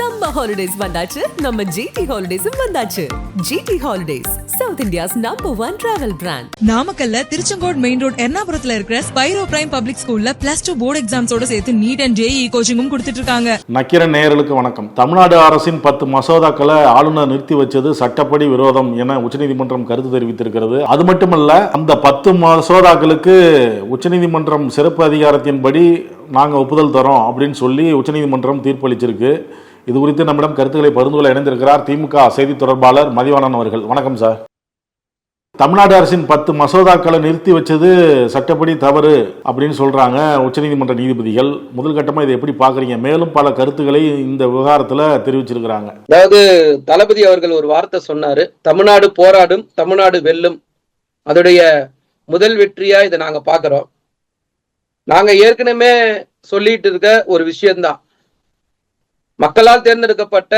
summer holidays வந்தாச்சு. நம்ம GT ஹாலிடேஸும் வந்தாச்சு. GT holidays south India's number one travel brand நாமக்கல்ல திருச்செங்கோடு மெயின் ரோட் எர்ணாபுரத்துல இருக்கிற ஸ்பைரோ பிரைம் பப்ளிக் ஸ்கூல்ல பிளஸ் டூ போர்டு எக்ஸாம்ஸோட சேர்த்து நீட் அண்ட் ஜேஇ கோச்சிங்கும் கொடுத்துட்டு இருக்காங்க. நக்கிரன் நேயர்களுக்கு வணக்கம். தமிழ்நாடு அரசின் பத்து மசோதாக்களை ஆளுநர் நிறுத்தி வச்சது சட்டப்படி விரோதம் என உச்சநீதிமன்றம் கருத்து தெரிவித்திருக்கிறது. அது மட்டுமல்ல அந்த பத்து மசோதாக்களுக்கு உச்சநீதிமன்றம் சிறப்பு அதிகாரத்தின்படி நாங்கள் ஒப்புதல் தரோம் அப்படின்னு சொல்லி உச்சநீதிமன்றம் தீர்ப்பளிச்சிருக்கு. இது குறித்து நம்மிடம் கருத்துக்களை பகிர்ந்து இணைந்திருக்கிறார் திமுக செய்தி தொடர்பாளர் மதிவானன் அவர்கள். வணக்கம் சார். தமிழ்நாடு அரசின் பத்து மசோதாக்களை நிறுத்தி வச்சது சட்டப்படி தவறு அப்படின்னு சொல்றாங்க உச்சநீதிமன்ற நீதிபதிகள். முதல் கட்டமா இதை எப்படி பாக்குறீங்க மேலும் பல கருத்துக்களை இந்த விவகாரத்துல தெரிவிச்சிருக்கிறாங்க. அதாவது தளபதி அவர்கள் ஒரு வார்த்தை சொன்னாரு தமிழ்நாடு போராடும் தமிழ்நாடு வெல்லும். அதோடைய முதல் வெற்றியா இதை நாங்க பாக்குறோம் நாங்க ஏற்கனவே சொல்லிட்டு இருக்க ஒரு விஷயம்தான். மக்களால் தேர்ந்தெடுக்கப்பட்ட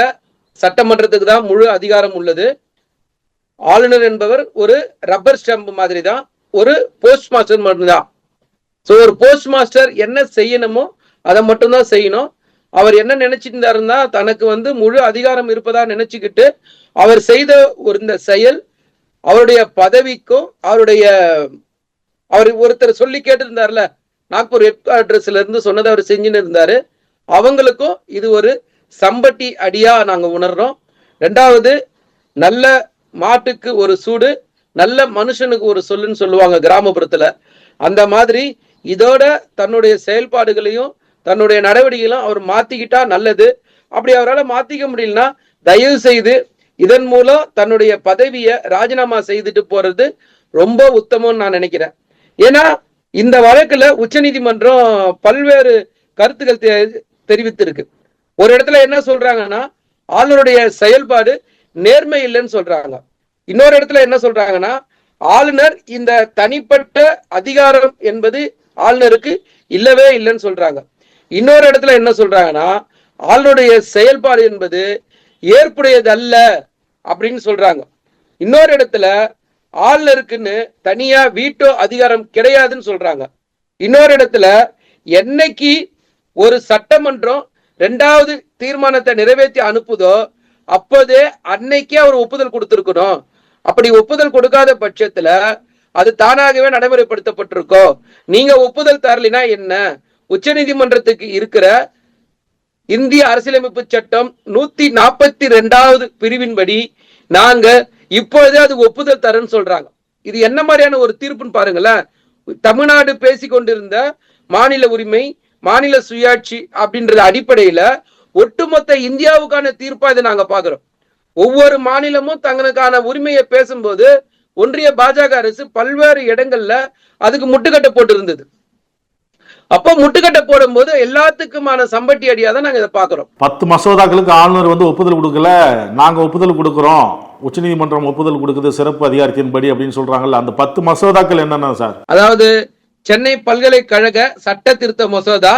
சட்டமன்றத்துக்கு தான் முழு அதிகாரம் உள்ளது. ஆளுநர் என்பவர் ஒரு ரப்பர் ஸ்டம்ப் மாதிரி தான் ஒரு போஸ்ட் மாஸ்டர் மட்டும்தான். ஸோ ஒரு போஸ்ட் மாஸ்டர் என்ன செய்யணுமோ அதை மட்டும்தான் செய்யணும். அவர் என்ன நினைச்சிருந்தாருன்னா தனக்கு வந்து முழு அதிகாரம் இருப்பதா நினைச்சுக்கிட்டு அவர் செய்த ஒரு இந்த செயல் அவருடைய பதவிக்கும் அவருடைய அவர் ஒருத்தர் சொல்லி கேட்டிருந்தார்ல நாக்பூர் ஹெட் குவார்டர்ஸ்ல இருந்து சொன்னதை அவர் செஞ்சுன்னு இருந்தாரு. அவங்களுக்கும் இது ஒரு சம்பட்டி அடியா நாங்க உணர்றோம். ரெண்டாவது நல்ல மாட்டுக்கு ஒரு சூடு நல்ல மனுஷனுக்கு ஒரு சொல்லுன்னு சொல்லுவாங்க கிராமப்புறத்துல. அந்த மாதிரி இதோட தன்னுடைய செயல்பாடுகளையும் தன்னுடைய நடவடிக்கைகளும் அவர் மாத்திக்கிட்டா நல்லது. அப்படி அவரால் மாத்திக்க முடியலன்னா தயவு செய்து இதன் மூலம் தன்னுடைய பதவியை ராஜினாமா செய்துட்டு போறது ரொம்ப உத்தமம்னு நான் நினைக்கிறேன். ஏன்னா இந்த வழக்குல உச்சநீதிமன்றம் பல்வேறு கருத்துக்கள் தெரிவித்திருக்கு. ஒரு இடத்துல என்ன சொல்றாங்கன்னா ஆளுநருடைய செயல்பாடு நேர்மை இல்லைன்னு சொல்றாங்க. இன்னொரு இடத்துல என்ன சொல்றாங்கன்னா ஆளுநர் இந்த தனிப்பட்ட அதிகாரம் என்பது ஆளுநருக்கு இல்லவே இல்லைன்னு சொல்றாங்க. இன்னொரு இடத்துல என்ன சொல்றாங்கன்னா ஆளுநருடைய செயல்பாடு என்பது ஏற்புடையது அல்ல அப்படின்னு சொல்றாங்க. இன்னொரு இடத்துல ஆளுநருக்குன்னு தனியா வீட்டோ அதிகாரம் கிடையாதுன்னு சொல்றாங்க. இன்னொரு இடத்துல என்னைக்கு ஒரு சட்டமன்றம் ரெண்டாவது தீர்மானத்தை நிறைவேற்றி அனுப்புதோ அப்போதே அன்னைக்கே அவர் ஒப்புதல் கொடுத்திருக்கணும். அப்படி ஒப்புதல் கொடுக்காத பட்சத்துல அது தானாகவே நடைமுறைப்படுத்தப்பட்டிருக்கோ? நீங்க ஒப்புதல் தரலினா என்ன? உச்சநீதிமன்றத்துக்கு இருக்கிற இந்திய அரசியலமைப்பு சட்டம் நூத்தி நாற்பத்தி ரெண்டாவது பிரிவின்படி நாங்க இப்போது அது ஒப்புதல் தரேன்னு சொல்றாங்க. இது என்ன மாதிரியான ஒரு தீர்ப்புன்னு பாருங்களேன். தமிழ்நாடு பேசி கொண்டிருந்த மாநில உரிமை மாநில சுயாட்சி அப்படின்றது அடிப்படையில ஒட்டுமொத்த இந்தியாவுக்கான தீர்ப்பா இதை நாங்க பாக்குறோம். ஒவ்வொரு மாநிலமும் தங்களுக்கான உரிமையை பேசும்போது ஒன்றிய பாஜக அரசு பல்வேறு இடங்கள்ல அதுக்கு முட்டுக்கட்டை போட்டு இருந்தது அப்போ முட்டுக்கட்டை போடும்போது எல்லாத்துக்குமான சம்பட்டி அடியா தான் நாங்க இதை பாக்குறோம். பத்து மசோதாக்களுக்கு ஆளுநர் வந்து ஒப்புதல் கொடுக்கல. நாங்க ஒப்புதல் கொடுக்கிறோம். உச்சநீதிமன்றம் ஒப்புதல் கொடுக்குது. சிறப்பு அதிகாரத்தின்படி அப்படின்னு சொல்றாங்கல்ல. அந்த பத்து மசோதாக்கள் என்னென்ன சார்? அதாவது சென்னை பல்கலைக்கழக சட்ட திருத்த மசோதா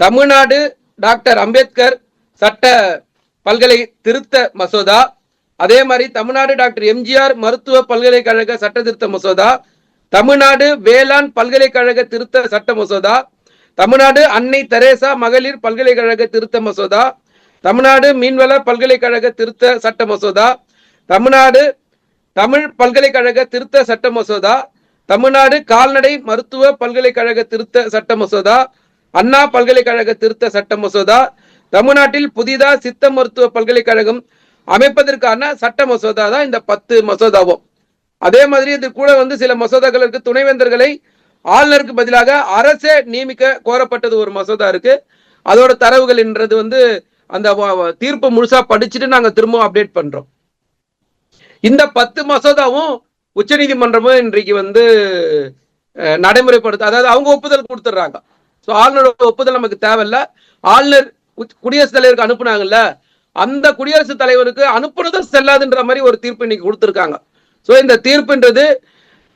தமிழ்நாடு டாக்டர் அம்பேத்கர் சட்ட பல்கலை திருத்த மசோதா அதே மாதிரி தமிழ்நாடு டாக்டர் எம்ஜிஆர் மருத்துவ பல்கலைக்கழக சட்ட திருத்த மசோதா தமிழ்நாடு வேளாண் பல்கலைக்கழக திருத்த சட்ட மசோதா தமிழ்நாடு அன்னை தெரேசா மகளிர் பல்கலைக்கழக திருத்த மசோதா தமிழ்நாடு மீன்வள பல்கலைக்கழக திருத்த சட்ட மசோதா தமிழ்நாடு தமிழ் பல்கலைக்கழக திருத்த சட்ட மசோதா தமிழ்நாடு கால்நடை மருத்துவ பல்கலைக்கழக திருத்த சட்ட மசோதா அண்ணா பல்கலைக்கழக திருத்த சட்ட மசோதா தமிழ்நாட்டில் புதிதாக சித்த மருத்துவ பல்கலைக்கழகம் அமைப்பதற்கான சட்ட மசோதா தான் இந்த பத்து மசோதாவும். அதே மாதிரி இது கூட வந்து சில மசோதாக்களுக்கு துணைவேந்தர்களை ஆளுநருக்கு பதிலாக அரசே நியமிக்க கோரப்பட்டது ஒரு மசோதா இருக்கு. அதோட தரவுகள்ன்றது வந்து அந்த தீர்ப்பு முழுசா படிச்சுட்டு நாங்க திரும்ப அப்டேட் பண்றோம். இந்த பத்து மசோதாவும் உச்சநீதிமன்றமும் இன்றைக்கு வந்து நடைமுறைப்படுத்த அதாவது அவங்க ஒப்புதல் கொடுத்துட்றாங்க ஸோ ஆளுநரோட ஒப்புதல் நமக்கு தேவையில்ல. ஆளுநர் குடியரசுத் தலைவருக்கு அனுப்புனாங்கல்ல அந்த குடியரசுத் தலைவருக்கு அனுப்புனதும் செல்லாதுன்ற மாதிரி ஒரு தீர்ப்பு இன்னைக்கு கொடுத்துருக்காங்க. ஸோ இந்த தீர்ப்புன்றது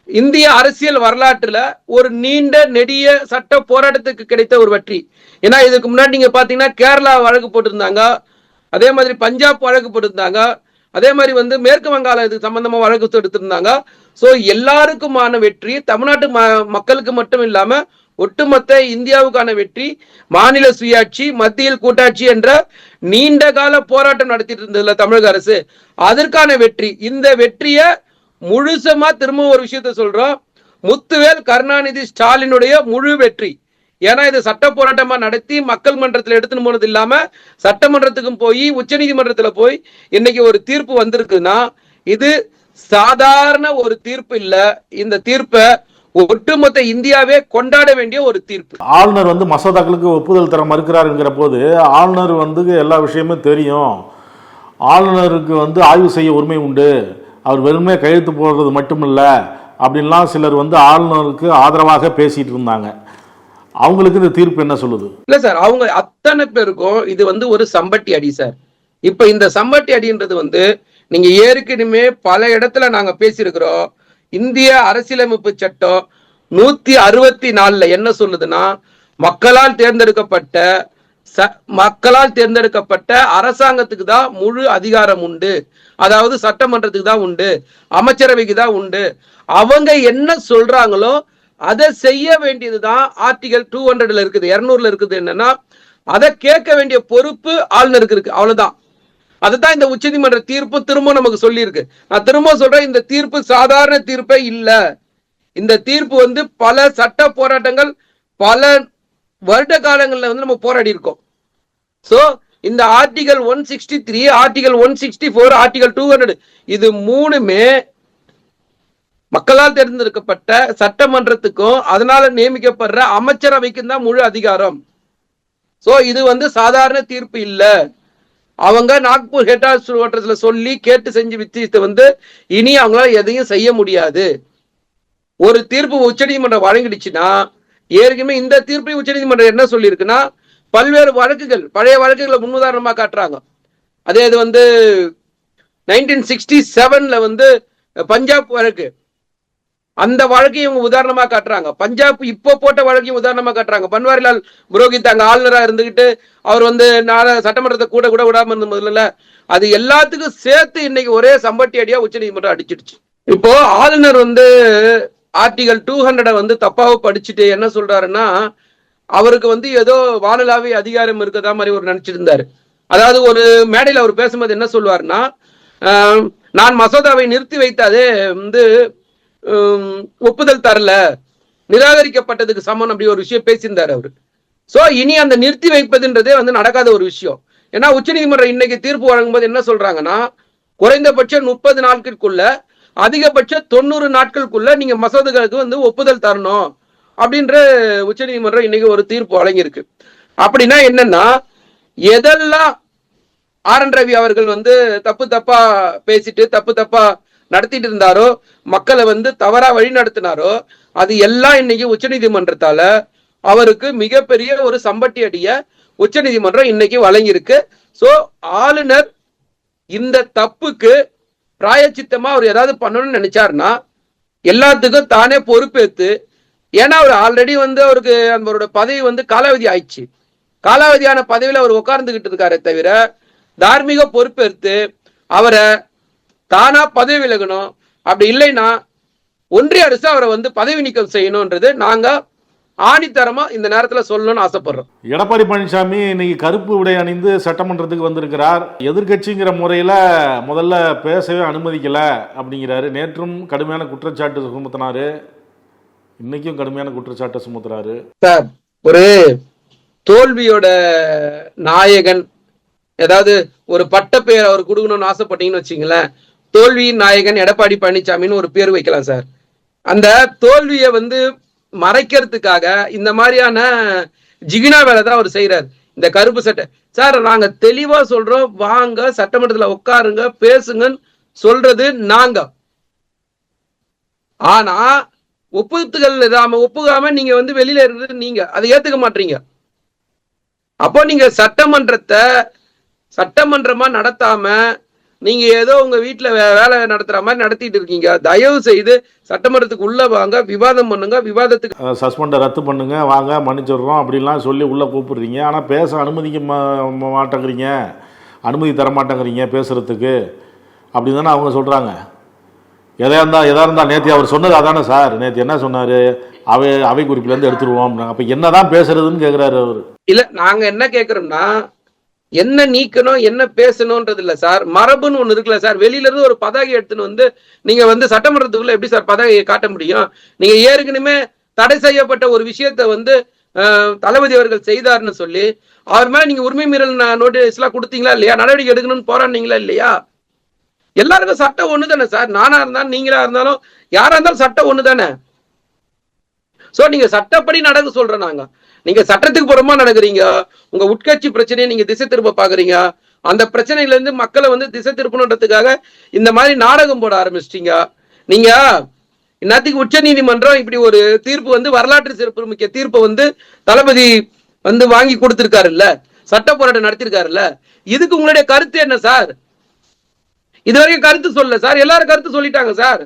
இந்திய அரசியல் வரலாற்றுல ஒரு நீண்ட நெடிய சட்ட போராட்டத்துக்கு கிடைத்த ஒரு வெற்றி. ஏன்னா இதுக்கு முன்னாடி நீங்க பாத்தீங்கன்னா கேரளா வழக்கு போட்டிருந்தாங்க. அதே மாதிரி பஞ்சாப் வழக்கு போட்டிருந்தாங்க. அதே மாதிரி வந்து மேற்கு வங்காளம் இது சம்பந்தமா வழக்கு எடுத்திருந்தாங்க. சோ எல்லாருக்குமான வெற்றி தமிழ்நாட்டு மக்களுக்கு மட்டும் இல்லாம ஒட்டுமொத்த இந்தியாவுக்கான வெற்றி மாநில சுயாட்சி மத்தியில் கூட்டாட்சி என்ற நீண்ட கால போராட்டம் நடத்திட்டு இருந்ததுல தமிழக அரசு. அதற்கான வெற்றி இந்த வெற்றிய முழுசமா திரும்ப ஒரு விஷயத்த சொல்றோம். முத்துவேல் கருணாநிதி ஸ்டாலினுடைய முழு வெற்றி. ஏன்னா இது சட்ட போராட்டமா நடத்தி மக்கள் மன்றத்தில் எடுத்துன்னு போனது இல்லாம சட்டமன்றத்துக்கும் போய் உச்சநீதிமன்றத்துல போய் இன்னைக்கு ஒரு தீர்ப்பு வந்திருக்குன்னா இது சாதாரண ஒரு தீர்ப்பு இல்ல. இந்த தீர்ப்பை ஒட்டுமொத்த இந்தியாவே கொண்டாட வேண்டிய ஒரு தீர்ப்பு. ஆளுநர் வந்து மசோதாக்களுக்கு ஒப்புதல் தர மறுக்கிறாருங்கிற போது ஆளுநர் வந்து எல்லா விஷயமும் தெரியும். ஆளுநருக்கு வந்து ஆய்வு செய்ய உரிமை உண்டு. அவர் வெறுமே கையெழுத்து போடுறது மட்டுமில்ல. அப்படின்லாம் சிலர் வந்து ஆளுநருக்கு ஆதரவாக பேசிட்டு இருந்தாங்க. அவங்களுக்கு இந்த தீர்ப்பு என்ன சொல்லுது? இல்ல சார் அவங்க அத்தனை பேருக்கும் இது வந்து ஒரு சம்பட்டி அடி சார். இப்ப இந்த சம்பட்டி அடின்றது வந்து நீங்க ஏற்கனவே பல இடத்துல நாங்க பேசியிருக்கிறோம். இந்திய அரசியலமைப்பு சட்டம் நூத்தி அறுபத்தி நாலுல என்ன சொல்லுதுன்னா மக்களால் தேர்ந்தெடுக்கப்பட்ட ச மக்களால் தேர்ந்தெடுக்கப்பட்ட அரசாங்கத்துக்கு தான் முழு அதிகாரம் உண்டு. அதாவது சட்டமன்றத்துக்கு தான் உண்டு. அமைச்சரவைக்கு தான் உண்டு. அவங்க என்ன சொல்றாங்களோ அதை செய்ய வேண்டியதுதான் ஆர்டிகல் டூ ஹண்ட்ரட்ல இருக்குது இருநூறுல இருக்குது என்னன்னா அதை கேட்க வேண்டிய பொறுப்பு ஆளுநருக்கு இருக்கு அவ்வளவுதான். அதுதான் இந்த உச்சநீதிமன்ற தீர்ப்பு திரும்ப நமக்கு சொல்லியிருக்கு. நான் திரும்ப சொல்றேன் இந்த தீர்ப்பு சாதாரண தீர்ப்பே இல்ல. இந்த தீர்ப்பு வந்து பல சட்ட போராட்டங்கள் பல வருட காலங்கள்ல வந்து நம்ம போராடி இருக்கோம். சோ இந்த article one sixty three article one sixty four article two hundred இது மூணுமே மக்களால் தேர்ந்தெடுக்கப்பட்ட சட்டமன்றத்துக்கும் அதனால நியமிக்கப்படுற அமைச்சரவைக்கும் தான் முழு அதிகாரம். சோ இது வந்து சாதாரண தீர்ப்பு இல்ல. அவங்க நாக்பூர் ஹெட் குவார்டர்ஸ்ல சொல்லி கேட்டு செஞ்சு வித்தியத்தை வந்து இனி அவங்களால எதையும் செய்ய முடியாது. ஒரு தீர்ப்பு உச்சநீதிமன்றம் வழங்கிடுச்சுன்னா ஏற்கனவே இந்த தீர்ப்பை உச்சநீதிமன்றம் என்ன சொல்லியிருக்குன்னா பல்வேறு வழக்குகள் பழைய வழக்குகளை முன்னுதாரணமா காட்டுறாங்க. அதே இது வந்து நைன்டீன் சிக்ஸ்டி செவன்ல வந்து பஞ்சாப் வழக்கு. அந்த வழக்கையும் இவங்க உதாரணமா காட்டுறாங்க. பஞ்சாப் இப்போ போட்ட வழக்கையும் உதாரணமா காட்டுறாங்க. பன்வாரிலால் புரோஹித் அங்க ஆளுநரா இருந்துகிட்டு அவர் வந்து நாள சட்டமன்றத்தை கூட கூட விடாம இருந்த முதல்ல அது எல்லாத்துக்கும் சேர்த்து இன்னைக்கு ஒரே சம்பட்டி அடியா உச்சநீதிமன்றம் அடிச்சிடுச்சு. இப்போ ஆளுநர் வந்து ஆர்டிகல் டூ ஹண்ட்ரட வந்து தப்பாக படிச்சுட்டு என்ன சொல்றாருன்னா அவருக்கு வந்து ஏதோ வானலாவே அதிகாரம் இருக்கதா மாதிரி ஒரு நினைச்சிருந்தாரு. அதாவது ஒரு மேடையில் அவர் பேசும்போது என்ன சொல்லுவாருன்னா நான் மசோதாவை நிறுத்தி வைத்ததே வந்து ஒப்புதல் தரல. நிராகரிக்கப்பட்டதுக்கு சமம் அப்படி ஒரு விஷயம் பேசியிருந்தார் அவரு. சோ இனி அந்த நிறுத்தி வைப்பதுன்றதே வந்து நடக்காத ஒரு விஷயம். ஏன்னா உச்சநீதிமன்றம் இன்னைக்கு தீர்ப்பு வழங்கும்போது என்ன சொல்றாங்கன்னா குறைந்தபட்சம் முப்பது நாட்களுக்குள்ள அதிகபட்சம் தொண்ணூறு நாட்களுக்குள்ள நீங்க மசோதாக்களுக்கு வந்து ஒப்புதல் தரணும் அப்படின்ற உச்சநீதிமன்றம் இன்னைக்கு ஒரு தீர்ப்பு வழங்கியிருக்கு. அப்படின்னா என்னன்னா எதெல்லாம் ஆர் என் ரவி அவர்கள் வந்து தப்பு தப்பா பேசிட்டு தப்பு தப்பா நடத்திட்டு இருந்தாரோ மக்களை வந்து தவறா வழி நடத்தினாரோ அது எல்லாம் இன்னைக்கு உச்சநீதிமன்றத்தால அவருக்கு மிகப்பெரிய ஒரு சம்பட்டி அடிய உச்சநீதிமன்றம் இன்னைக்கு வழங்கியிருக்கு. சோ ஆளுநர் இந்த தப்புக்கு பிராயச்சித்தமா அவர் ஏதாவது பண்ணணும்னு நினைச்சாருன்னா எல்லாத்துக்கும் தானே பொறுப்பேத்து ஏன்னா அவர் ஆல்ரெடி வந்து அவருக்கு அவரோட பதவி வந்து காலாவதி ஆயிடுச்சு. காலாவதியான பதவியில அவர் உட்கார்ந்துகிட்டு இருக்காரே தவிர தார்மீக பொறுப்பேற்று அவரை தானா பதவி விலகணும். அப்படி இல்லைன்னா ஒன்றிய அரசு அவரை வந்து பதவி நீக்கம் செய்யணும்ன்றது நாங்க ஆணித்தரமா இந்த நேரத்துல சொல்லணும்னு ஆசைப்படுறோம். எடப்பாடி பழனிசாமி இன்னைக்கு கருப்பு உடை அணிந்து சட்டமன்றத்துக்கு வந்திருக்கிறார். எதிர்க்கட்சிங்கிற முறையில் முதல்ல பேசவே அனுமதிக்கல அப்படிங்கிறாரு. நேற்றும் கடுமையான குற்றச்சாட்டு சுமத்தினாரு. இன்னைக்கும் கடுமையான குற்றச்சாட்டை சுமத்துறாரு. சார் ஒரு தோல்வியோட நாயகன் ஏதாவது ஒரு பட்ட பெயர் அவர் கொடுக்கணும்னு ஆசைப்பட்டீங்கன்னு வச்சுங்களேன் தோல்வியின் நாயகன் எடப்பாடி பழனிசாமின்னு ஒரு பேர் வைக்கலாம் சார். அந்த தோல்வியை வந்து மறைக்கிறதுக்காக இந்த மாதிரியான ஜிகினா வேலை தான் அவர் செய்யறாரு இந்த கருப்பு சட்டை. சார் நாங்க தெளிவா சொல்றோம். வாங்க சட்டமன்றத்துல உட்காருங்க பேசுங்கன்னு சொல்றது நாங்க. ஆனா ஒப்புத்துகள் இல்லாம ஒப்புகாம நீங்க வந்து வெளியில இருக்கிறது நீங்க. அதை ஏத்துக்க மாட்டீங்க. அப்போ நீங்க சட்டமன்றத்தை சட்டமன்றமா நடத்தாம நீங்க ஏதோ உங்க வீட்டுல வேலை நடத்துற மாதிரி நடத்திட்டு இருக்கீங்க. தயவு செய்து சட்டமன்றத்துக்கு உள்ள வாங்க விவாதம் பண்ணுங்க விவாதத்துக்கு சஸ்பெண்டை ரத்து பண்ணுங்க வாங்க மன்னிச்சிடுறோம் அப்படிலாம் சொல்லி உள்ளே கூப்பிடுறீங்க. ஆனால் பேச அனுமதிக்க மாட்டேங்கிறீங்க. அனுமதி தர மாட்டேங்கிறீங்க பேசுகிறதுக்கு அப்படி தானே அவங்க சொல்கிறாங்க எதா இருந்தா எதா இருந்தா நேத்தி அவர் சொன்னது அதானே சார். நேத்தி என்ன சொன்னாரு? அவை அவை குறிப்புல இருந்து எடுத்துருவோம். அப்ப என்னதான் பேசுறதுன்னு கேக்குறாரு அவரு. இல்ல நாங்க என்ன கேக்குறோம்னா என்ன நீக்கணும் என்ன பேசணும்ன்றது இல்ல சார். மரபுன்னு ஒண்ணு இருக்குல்ல சார். வெளியில இருந்து ஒரு பதாகை எடுத்துன்னு வந்து நீங்க வந்து சட்டமன்றத்துக்குள்ள எப்படி சார் பதாகையை காட்ட முடியும்? நீங்க ஏற்கனவே தடை செய்யப்பட்ட ஒரு விஷயத்த வந்து தளபதி அவர்கள் செய்தார்னு சொல்லி அவர் மேல நீங்க உரிமை மீறல் நோட்டீஸ் எல்லாம் கொடுத்தீங்களா இல்லையா? நடவடிக்கை எடுக்கணும்னு போராடினீங்களா இல்லையா? எல்லாருக்கும் சட்டம் ஒண்ணு தானே சார்? நானா இருந்தாலும் நீங்களா இருந்தாலும் யாரா இருந்தாலும் சட்டம் ஒண்ணு தானே சோ நீங்க சட்டப்படி நடக்க சொல்றோம் நாங்க. நீங்க சட்டத்துக்கு புறமா நடக்கிறீங்க. உங்க உட்கட்சி பிரச்சனையை நீங்க திசை திருப்ப பாக்குறீங்க. அந்த பிரச்சனையில இருந்து மக்களை வந்து திசை திருப்பணுன்றதுக்காக இந்த மாதிரி நாடகம் போட ஆரம்பிச்சிட்டீங்க. நீங்க இன்னத்துக்கு உச்ச நீதிமன்றம் இப்படி ஒரு தீர்ப்பு வந்து வரலாற்று சிறப்பு மிக்க தீர்ப்பை வந்து தளபதி வந்து வாங்கி கொடுத்திருக்காருல்ல. சட்ட போராட்டம் நடத்திருக்காருல்ல. இதுக்கு உங்களுடைய கருத்து என்ன சார்? இதுவரைக்கும் கருத்து சொல்லல சார். எல்லாரும் கருத்து சொல்லிட்டாங்க சார்.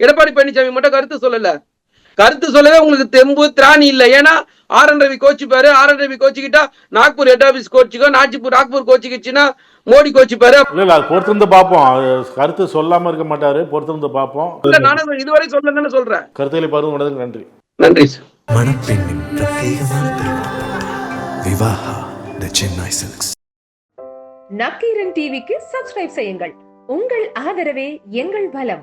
எடப்பாடி பழனிசாமி மட்டும் கருத்து சொல்லல. கருத்து சொல்லவே உங்களுக்கு தெம்பு திராணி இல்ல. ஏன்னா ஆர் என் ரவி கோச்சிப்பாரு. ஆர் என் ரவி கோச்சிக்கிட்டா நாக்பூர் ஹெட் ஆபீஸ் கோச்சிக்கோ நாச்சிப்பூர் நாக்பூர் கோச்சிக்கிச்சுன்னா மோடி கோச்சிப்பாரு. இல்ல இல்ல பொறுத்திருந்து பார்ப்போம். அது கருத்து சொல்லாம இருக்க மாட்டாரு. பொறுத்திருந்து பார்ப்போம். இல்ல நானும் இதுவரை சொல்ல தானே சொல்றேன். கருத்துக்களை பருவம் கொண்டதுக்கு நன்றி. நன்றி சார் மணப்பெண்ணின் பிரத்யேகமான விவாஹா த சென்னை சில்க்ஸ். நக்கீரன் டிவிக்கு சப்ஸ்கிரைப் செய்யுங்கள். உங்கள் ஆதரவே எங்கள் பலம்.